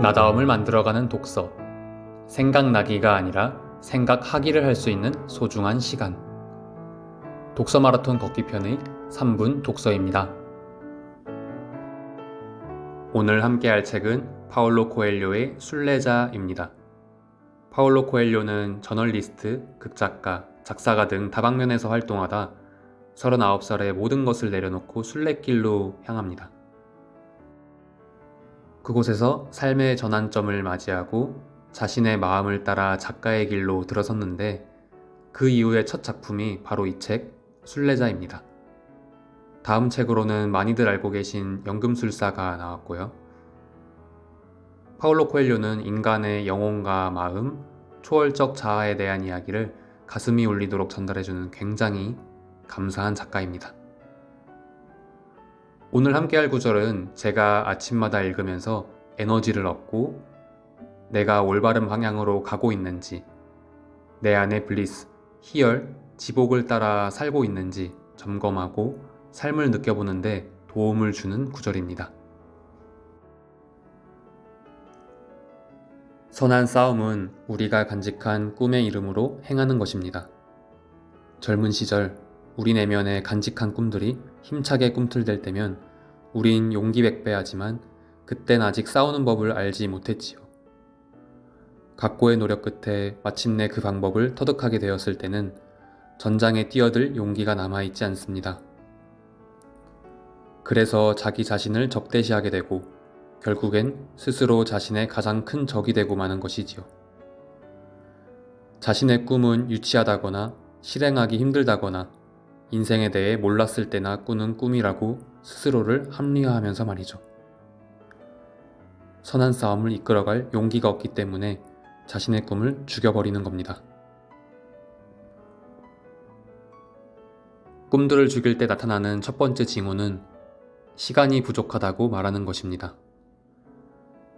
나다움을 만들어가는 독서. 생각나기가 아니라 생각하기를 할 수 있는 소중한 시간. 독서 마라톤 걷기 편의 3분 독서입니다. 오늘 함께 할 책은 파울로 코엘료의 순례자입니다. 파울로 코엘료는 저널리스트, 극작가, 작사가 등 다방면에서 활동하다 39살에 모든 것을 내려놓고 순례길로 향합니다. 그곳에서 삶의 전환점을 맞이하고 자신의 마음을 따라 작가의 길로 들어섰는데 그 이후의 첫 작품이 바로 이 책, 순례자입니다. 다음 책으로는 많이들 알고 계신 연금술사가 나왔고요. 파울로 코엘료는 인간의 영혼과 마음, 초월적 자아에 대한 이야기를 가슴이 울리도록 전달해주는 굉장히 감사한 작가입니다. 오늘 함께 할 구절은 제가 아침마다 읽으면서 에너지를 얻고 내가 올바른 방향으로 가고 있는지, 내 안의 블리스, 희열, 지복을 따라 살고 있는지 점검하고 삶을 느껴보는데 도움을 주는 구절입니다. 선한 싸움은 우리가 간직한 꿈의 이름으로 행하는 것입니다. 젊은 시절 우리 내면의 간직한 꿈들이 힘차게 꿈틀댈 때면 우린 용기백배하지만 그땐 아직 싸우는 법을 알지 못했지요. 각고의 노력 끝에 마침내 그 방법을 터득하게 되었을 때는 전장에 뛰어들 용기가 남아있지 않습니다. 그래서 자기 자신을 적대시하게 되고 결국엔 스스로 자신의 가장 큰 적이 되고 마는 것이지요. 자신의 꿈은 유치하다거나 실행하기 힘들다거나 인생에 대해 몰랐을 때나 꾸는 꿈이라고 스스로를 합리화하면서 말이죠. 선한 싸움을 이끌어갈 용기가 없기 때문에 자신의 꿈을 죽여버리는 겁니다. 꿈들을 죽일 때 나타나는 첫 번째 징후는 시간이 부족하다고 말하는 것입니다.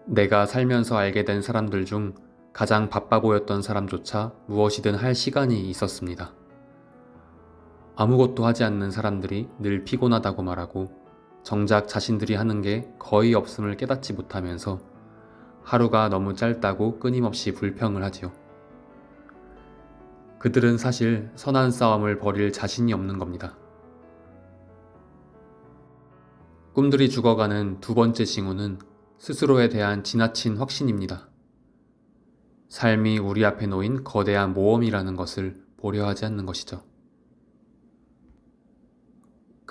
내가 살면서 알게 된 사람들 중 가장 바빠 보였던 사람조차 무엇이든 할 시간이 있었습니다. 아무것도 하지 않는 사람들이 늘 피곤하다고 말하고 정작 자신들이 하는 게 거의 없음을 깨닫지 못하면서 하루가 너무 짧다고 끊임없이 불평을 하지요. 그들은 사실 선한 싸움을 벌일 자신이 없는 겁니다. 꿈들이 죽어가는 두 번째 징후는 스스로에 대한 지나친 확신입니다. 삶이 우리 앞에 놓인 거대한 모험이라는 것을 보려 하지 않는 것이죠.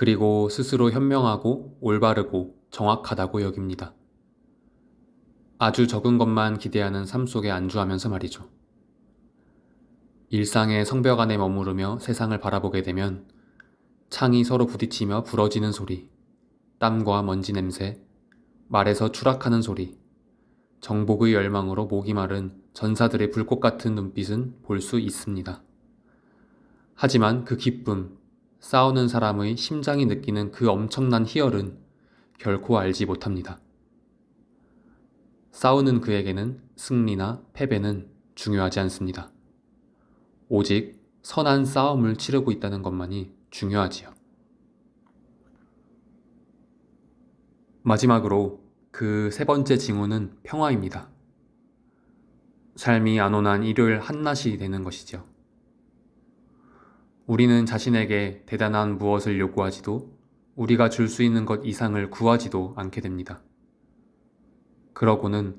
그리고 스스로 현명하고 올바르고 정확하다고 여깁니다. 아주 적은 것만 기대하는 삶 속에 안주하면서 말이죠. 일상의 성벽 안에 머무르며 세상을 바라보게 되면 창이 서로 부딪히며 부러지는 소리, 땀과 먼지 냄새, 말에서 추락하는 소리, 정복의 열망으로 목이 마른 전사들의 불꽃 같은 눈빛은 볼 수 있습니다. 하지만 그 기쁨, 싸우는 사람의 심장이 느끼는 그 엄청난 희열은 결코 알지 못합니다. 싸우는 그에게는 승리나 패배는 중요하지 않습니다. 오직 선한 싸움을 치르고 있다는 것만이 중요하지요. 마지막으로 그 세 번째 징후는 평화입니다. 삶이 안온한 일요일 한낮이 되는 것이죠. 우리는 자신에게 대단한 무엇을 요구하지도 우리가 줄 수 있는 것 이상을 구하지도 않게 됩니다. 그러고는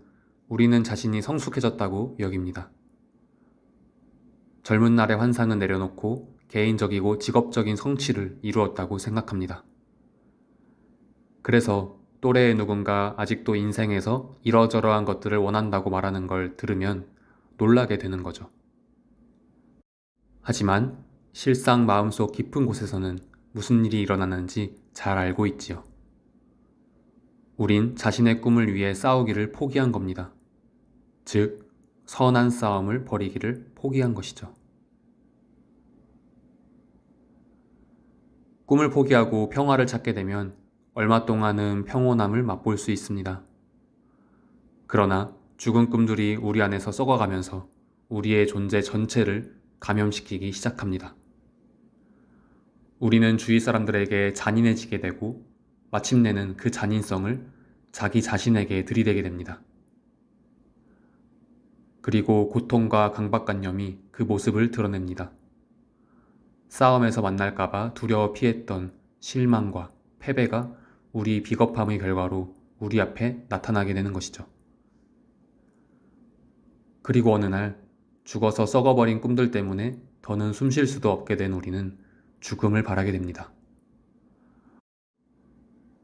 우리는 자신이 성숙해졌다고 여깁니다. 젊은 날의 환상은 내려놓고 개인적이고 직업적인 성취를 이루었다고 생각합니다. 그래서 또래의 누군가 아직도 인생에서 이러저러한 것들을 원한다고 말하는 걸 들으면 놀라게 되는 거죠. 하지만 실상 마음속 깊은 곳에서는 무슨 일이 일어나는지 잘 알고 있지요. 우린 자신의 꿈을 위해 싸우기를 포기한 겁니다. 즉, 선한 싸움을 벌이기를 포기한 것이죠. 꿈을 포기하고 평화를 찾게 되면 얼마 동안은 평온함을 맛볼 수 있습니다. 그러나 죽은 꿈들이 우리 안에서 썩어가면서 우리의 존재 전체를 감염시키기 시작합니다. 우리는 주위 사람들에게 잔인해지게 되고 마침내는 그 잔인성을 자기 자신에게 들이대게 됩니다. 그리고 고통과 강박관념이 그 모습을 드러냅니다. 싸움에서 만날까봐 두려워 피했던 실망과 패배가 우리 비겁함의 결과로 우리 앞에 나타나게 되는 것이죠. 그리고 어느 날 죽어서 썩어버린 꿈들 때문에 더는 숨 쉴 수도 없게 된 우리는 죽음을 바라게 됩니다.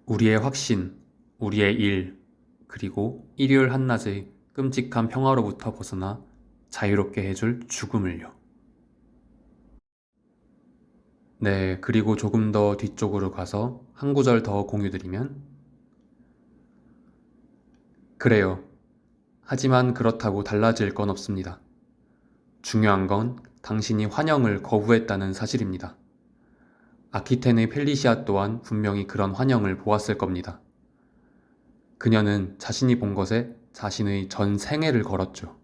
우리의 확신, 우리의 일, 그리고 일요일 한낮의 끔찍한 평화로부터 벗어나 자유롭게 해줄 죽음을요. 네, 그리고 조금 더 뒤쪽으로 가서 한 구절 더 공유드리면 그래요. 하지만 그렇다고 달라질 건 없습니다. 중요한 건 당신이 환영을 거부했다는 사실입니다. 아키텐의 펠리시아 또한 분명히 그런 환영을 보았을 겁니다. 그녀는 자신이 본 것에 자신의 전 생애를 걸었죠.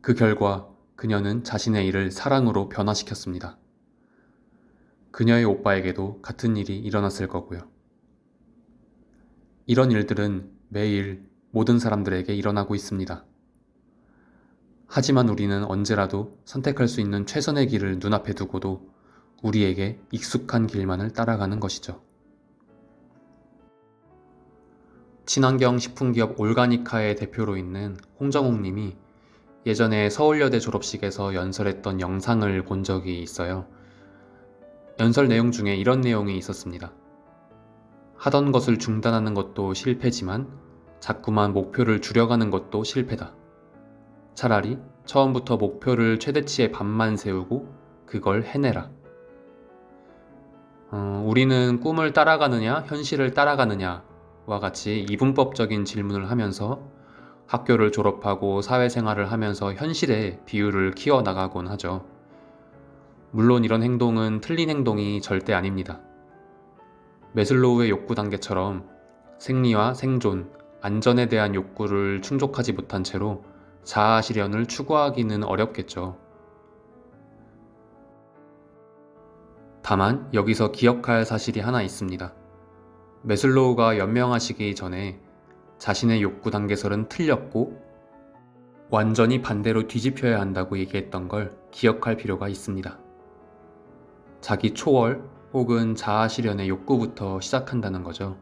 그 결과 그녀는 자신의 일을 사랑으로 변화시켰습니다. 그녀의 오빠에게도 같은 일이 일어났을 거고요. 이런 일들은 매일 모든 사람들에게 일어나고 있습니다. 하지만 우리는 언제라도 선택할 수 있는 최선의 길을 눈앞에 두고도 우리에게 익숙한 길만을 따라가는 것이죠. 친환경 식품기업 올가니카의 대표로 있는 홍정욱 님이 예전에 서울여대 졸업식에서 연설했던 영상을 본 적이 있어요. 연설 내용 중에 이런 내용이 있었습니다. 하던 것을 중단하는 것도 실패지만 자꾸만 목표를 줄여가는 것도 실패다. 차라리 처음부터 목표를 최대치의 반만 세우고 그걸 해내라. 어, 우리는 꿈을 따라가느냐, 현실을 따라가느냐와 같이 이분법적인 질문을 하면서 학교를 졸업하고 사회생활을 하면서 현실의 비율을 키워나가곤 하죠. 물론 이런 행동은 틀린 행동이 절대 아닙니다. 메슬로우의 욕구 단계처럼 생리와 생존, 안전에 대한 욕구를 충족하지 못한 채로 자아 실현을 추구하기는 어렵겠죠. 다만 여기서 기억할 사실이 하나 있습니다. 메슬로우가 연명하시기 전에 자신의 욕구 단계설은 틀렸고 완전히 반대로 뒤집혀야 한다고 얘기했던 걸 기억할 필요가 있습니다. 자기 초월 혹은 자아 실현의 욕구부터 시작한다는 거죠.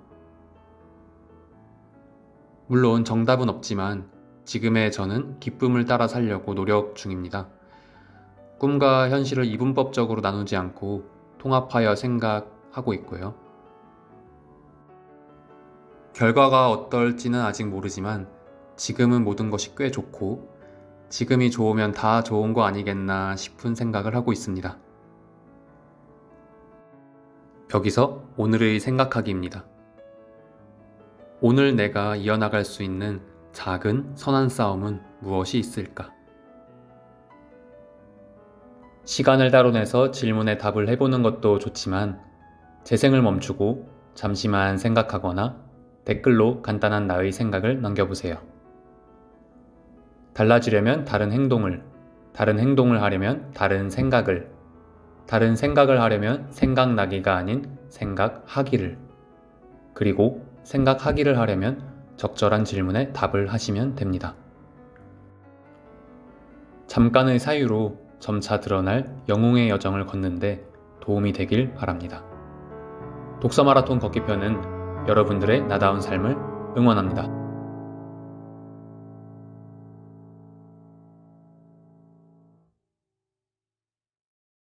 물론 정답은 없지만 지금의 저는 기쁨을 따라 살려고 노력 중입니다. 꿈과 현실을 이분법적으로 나누지 않고 통합하여 생각하고 있고요. 결과가 어떨지는 아직 모르지만 지금은 모든 것이 꽤 좋고 지금이 좋으면 다 좋은 거 아니겠나 싶은 생각을 하고 있습니다. 여기서 오늘의 생각하기입니다. 오늘 내가 이어나갈 수 있는 작은 선한 싸움은 무엇이 있을까? 시간을 따로 내서 질문에 답을 해보는 것도 좋지만 재생을 멈추고 잠시만 생각하거나 댓글로 간단한 나의 생각을 남겨보세요. 달라지려면 다른 행동을, 다른 행동을 하려면 다른 생각을, 다른 생각을 하려면 생각나기가 아닌 생각하기를, 그리고 생각하기를 하려면 적절한 질문에 답을 하시면 됩니다. 잠깐의 사유로 점차 드러날 영웅의 여정을 걷는데 도움이 되길 바랍니다. 독서 마라톤 걷기 편은 여러분들의 나다운 삶을 응원합니다.